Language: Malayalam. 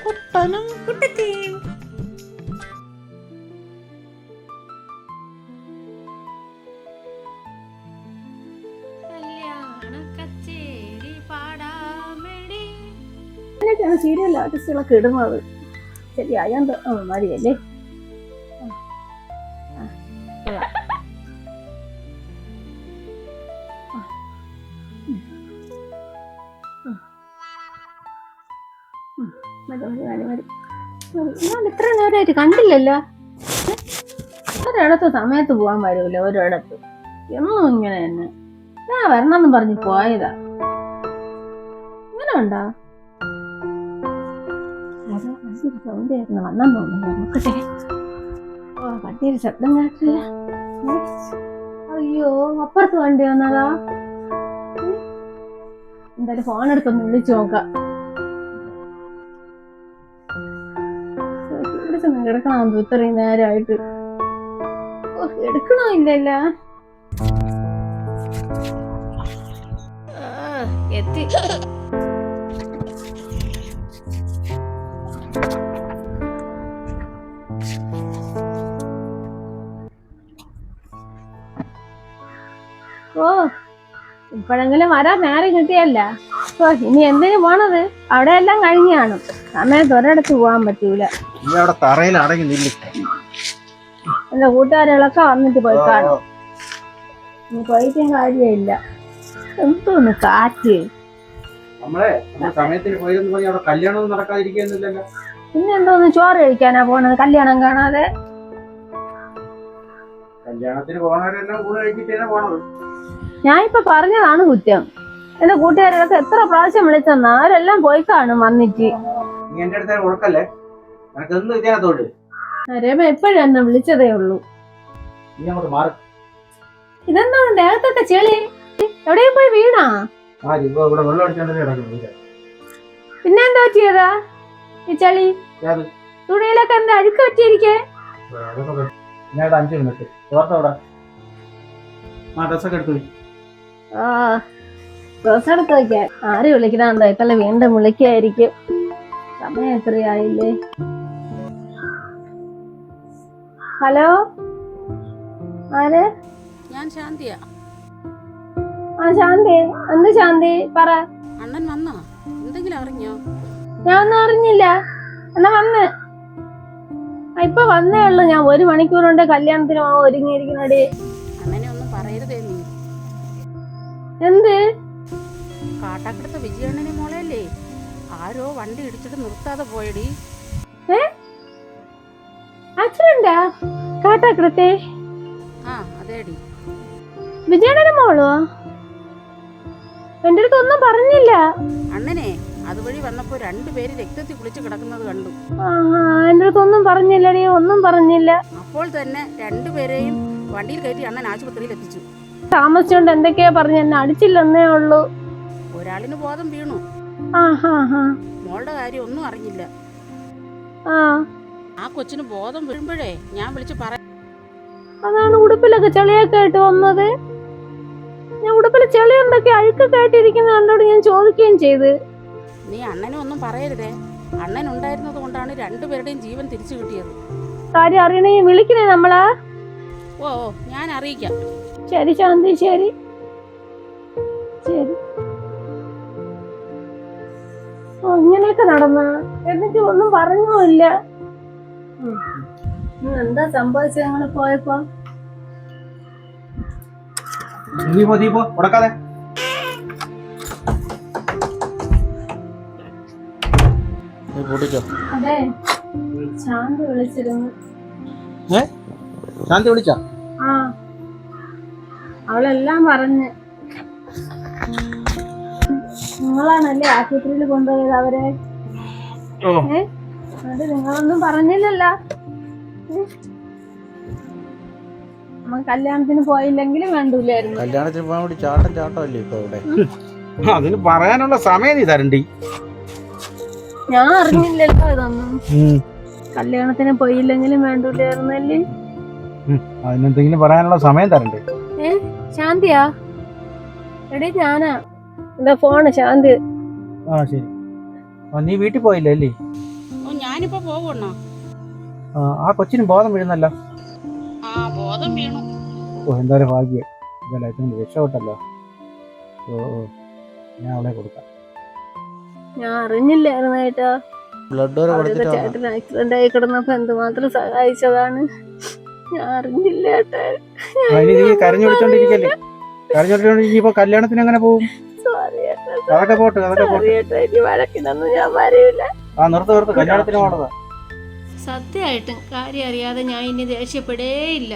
കുട്ടനും കുട്ടത്തിയും കല്യാണ കച്ചേരി പാടാമെടി അങ്ങനെയൊക്കെയാണ് സീരിയൽ ആർട്ടിസ്റ്റുകളൊക്കെ ഇടുന്നത് ശരിയായോണ്ട് ആ മതിയല്ലേ ആ. ഇത്ര നേരമായിട്ട് കണ്ടില്ലല്ലോ? ഒരിടത്ത് സമയത്ത് പോകാൻ വരൂല ഒരിടത്ത്. എന്നും ഇങ്ങനെ തന്നെ. ഞാൻ വരണമെന്ന് പറഞ്ഞ് പോയതാ. ഇങ്ങനെ ഉണ്ടോ? അയ്യോ അപ്പുറത്ത് വണ്ടി വന്നതാ? എന്തായാലും ഫോൺ എടുത്തൊന്ന് വിളിച്ചു നോക്കാം. ഇവിടെ കിടക്കണം. ഇത്രയും നേരമായിട്ട് എടുക്കണോ ഇല്ലല്ല? എത്തി. ഓ ഇപ്പോഴെങ്കിലും വരാൻ നേരം കിട്ടിയല്ല? ഇനി എന്തിനു പോണത്? അവിടെ എല്ലാം കഴിഞ്ഞാണ് സമയത്ത് ഒരിടത്ത് പോകാൻ പറ്റൂല. നീ അവിടെ തറയിൽ അടങ്ങി നില്ല എന്റെ കൂട്ടുകാരികളൊക്കെ വന്നിട്ട് പോയി കാണും. നീ പോയിട്ടും കാര്യമില്ല എന്തോന്ന് കാറ്റ്? നമ്മളെ സമയത്തിന് പോയിരുന്നു പറഞ്ഞാൽ അവിടെ കല്യാണം നടക്കാതിരിക്കുന്നില്ലല്ലോ പിന്നെ എന്തോന്ന് ചോറ് കഴിക്കാനാ പോണത്? കല്യാണം കാണാതെ? കല്യാണത്തിന് പോണവരെല്ലാം കൂടെ കഴിച്ചിട്ടേ പോണത്. ഞാൻ ഇപ്പൊ പറഞ്ഞതാണ് കുറ്റം. എന്റെ കൂട്ടുകാരികളൊക്കെ എത്ര പ്രാവശ്യം വിളിച്ചെന്നാ അവരെല്ലാം പോയി കാണും വന്നിട്ട്. നീ എന്റെ അടുത്ത് കൊടുക്കല്ലേ? നിനക്ക് എന്ത് വിദ്യാർത്ഥോട് രമ എപ്പോഴും എന്നെ വിളിച്ചതേ ഉള്ളൂ. നീ അങ്ങോട്ട് മാറി. ഇതെന്താണ് ദേഹത്തൊക്കെ ചെളി. എവിടെയും പോയി വീണാ? ആ ഇപ്പൊ ഇവിടെ വെള്ളം പിന്നെ എന്താ പറ്റിയതാ? ഈ ചളി. ഏത്? തുണിയിലൊക്കെ എന്താ അഴുക്ക് പറ്റിയിരിക്കേ? ഞാൻ അഞ്ച് മിനിറ്റ്. ഓർത്തോടാ ആ ഡ്രസ്സൊക്കെ എടുത്തു പോയി. ആ ഡ്രസ് എടുത്ത് വയ്ക്കാൻ. ആര് വിളിക്കണോ? ഇത്തല്ല വീണ്ടും വിളിക്കായിരിക്കും. സമയം എത്രയായില്ലേ? ഹലോ? ആര്? ഞാൻ ശാന്തിയാ. ആ ശാന്തി. എന്ത് ശാന്തി? പറ. അണ്ണൻ വന്നോ? എന്തെങ്കിലും അറിഞ്ഞോ? ഞാൻ ഒന്നും അറിഞ്ഞില്ല. എന്നാ വന്ന്. ആ, ഇപ്പൊ വന്നേ ഉള്ളു ഞാൻ. ഒരു മണിക്കൂർ കൊണ്ട് കല്യാണത്തിന് പോകാൻ ഒരുങ്ങിയിരിക്കുന്നടി അണ്ണനെ ഒന്നും പറയരുതേ നീ. എന്ത്? കാട്ടാക്കടുത്ത വിജയണ്ണനെ മോളല്ലേ? ആരോ വണ്ടി ഇടിച്ചിട്ട് നിർത്താതെ പോയടി. ആക്സിഡന്റാ കാട്ടാക്കിടത്തെ ആ അതേടി. വിജയണ്ണന്റെ മോളോ എന്റെ അടുത്ത് ഒന്നും പറഞ്ഞില്ല. അണ്ണനെ അതുവഴി വന്നപ്പോ രണ്ടുപേര് രക്തത്തിൽ കുളിച്ച് കിടക്കുന്നത് കണ്ടു. എന്റെ അടുത്ത് ഒന്നും പറഞ്ഞില്ലടി ഒന്നും പറഞ്ഞില്ല. അപ്പോൾ തന്നെ രണ്ടുപേരെയും വണ്ടിയിൽ കയറ്റി അണ്ണൻ ആശുപത്രിയിൽ എത്തിച്ചു. താമസിച്ചോണ്ട് എന്തൊക്കെയാ പറഞ്ഞു എന്നെ അടിച്ചില്ലെന്നേ ഉള്ളൂ. ഒരാളിന് ബോധം വീണു. മോളുടെ കാര്യം ഒന്നും അറിഞ്ഞില്ല. ആ. ആ കൊച്ചിന് ബോധം വീഴുമ്പോഴേ ഞാൻ വിളിച്ച് പറ അതാണ് ഉടുപ്പിലൊക്കെ ചെളിയൊക്കെ ആയിട്ട് വന്നത്. ഞാൻ ഉടുപ്പിൽ ചെളി എന്തൊക്കെ അഴുക്കൊക്കെ ആയിട്ടിരിക്കുന്ന കണ്ടോട് ഞാൻ ചോദിക്കുകയും ചെയ്ത്. നീ അണ്ണനെ ഒന്നും പറയരുതേ. അണ്ണൻ ഉണ്ടായിരുന്നത് കൊണ്ടാണ് രണ്ടുപേരുടെയും ജീവൻ തിരിച്ചു കിട്ടിയത്. കാര്യം അറിയണേ വിളിക്കണേ നമ്മളാ. ഓ ഞാൻ അറിയിക്കാം. ശരി ശാന്തി ശരി. ശരി. ഓ ഇങ്ങനെയൊക്കെ നടന്ന. എന്നിട്ട് ഒന്നും പറഞ്ഞില്ല. എന്താ സംഭവിച്ചത് ഞങ്ങൾ പോയപ്പോ? നീ പോ നീ പോ. ഉടക്കാതെ. അതെ. ശാന്തി വിളിച്ചിരുന്നു. ശാന്തി വിളിച്ചോ? ആ. അവളെല്ലാം പറഞ്ഞ്. നിങ്ങളാണല്ലേ ആശുപത്രിയിൽ കൊണ്ടുപോയത് അവരെ? ഓ. ഏ? അത് നിങ്ങളൊന്നും പറഞ്ഞില്ലല്ലോ. ഏ? നമ്മ കല്യാണത്തിന് പോയില്ലെങ്കിലും വേണ്ടൂലായിരുന്നു. കല്യാണത്തിന് പോകാൻ വേണ്ടി ചാട്ടം ചാട്ടമല്ലേ ഇപ്പൊ ഇവിടെ അതിന് പറയാനുള്ള സമയം നീ തരണ്ടി. ഞാൻ അറിഞ്ഞില്ലല്ലോ ഇതൊന്നും. കല്യാണത്തിന് പോയില്ലെങ്കിലും വേണ്ടൂലായിരുന്നല്ലേ? അതിനെന്തെങ്കിലും പറയാനുള്ള സമയം തരണ്ടേ? ഏ? ശാന്തിയാ? എടീ ഞാനാ. എന്താ ഫോണ് ശാന്തി. ആ ശരി. നീ വീട്ടിൽ പോയില്ലേ അല്ലേ? ഞാനിപ്പോ പോകണോ ആ, ആ കൊച്ചിന് ബോധം വീഴുന്നല്ലോ. ആ ബോധം വീണു. ഓ എന്തൊരു ഭാഗ്യം. എന്തായാലും അതിന് രക്ഷപ്പെട്ടല്ലോ. ഓ ഓ ഞാൻ അവളെ കൊടുക്കാം. ഞാൻ അറിഞ്ഞില്ലായിരുന്നു കേട്ടോ ബ്ലഡ് വരെ കൊടുത്തിട്ട് ചേട്ടൻ ആക്സിഡന്റ് ആയി കിടന്നപ്പോ എന്തുമാത്രം സഹായിച്ചതാണ്? ഞാൻ അറിഞ്ഞില്ല ഏട്ടാ? കരഞ്ഞു വിളിച്ചോണ്ടിരിക്കല്ലേ കരഞ്ഞു വിളിച്ചോണ്ട് ഇപ്പോ കല്യാണത്തിന് എങ്ങനെ പോകും? സോറി ഏട്ടാ അതൊക്കെ പോട്ട് അതൊക്കെ പോട്ട്. ഏട്ടാ വഴക്കിനൊന്നും ഞാൻ വരൂല. ആ നിർത്ത് നിർത്ത്. കല്യാണത്തിന് പോണതാ. സത്യമായിട്ടും കാര്യം അറിയാതെ ഞാൻ ഇനി ദേഷ്യപ്പെടേയില്ല.